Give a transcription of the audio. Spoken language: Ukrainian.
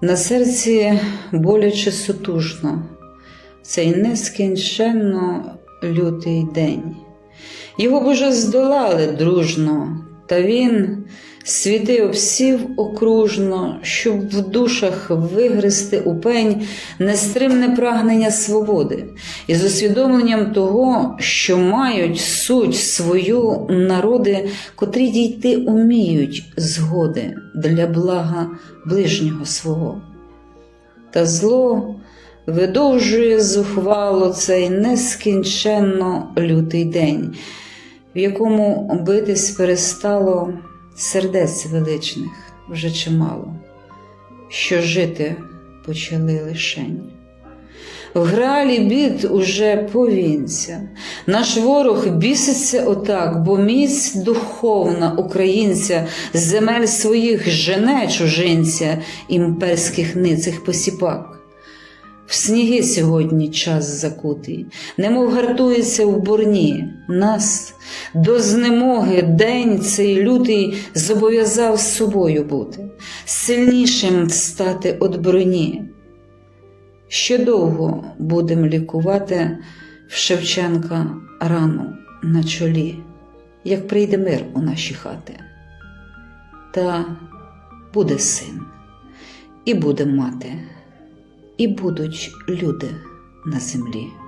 На серці боляче сутужно, цей нескінченно лютий день. Його б уже здолали дружно, та він світи обсів окружно, щоб в душах вигризти у пень нестримне прагнення свободи, і з усвідомленням того, що мають суть свою народи, котрі дійти уміють згоди для блага ближнього свого. Та зло видовжує зухвало цей нескінченно лютий день, в якому битись перестало сердець величних вже чимало, що жити почали лишень. В гралі бід уже повінця. Наш ворог біситься отак, бо міць духовна українця з земель своїх жене чужинця імперських ницих посіпак. В сніги сьогодні час закутий, немов гартується в бурні. Нас до знемоги день цей лютий зобов'язав з собою бути, сильнішим стати од броні. Ще довго будем лікувати в Шевченка рану на чолі, як прийде мир у наші хати. Та буде син, і буде мати, і будуть люди на землі.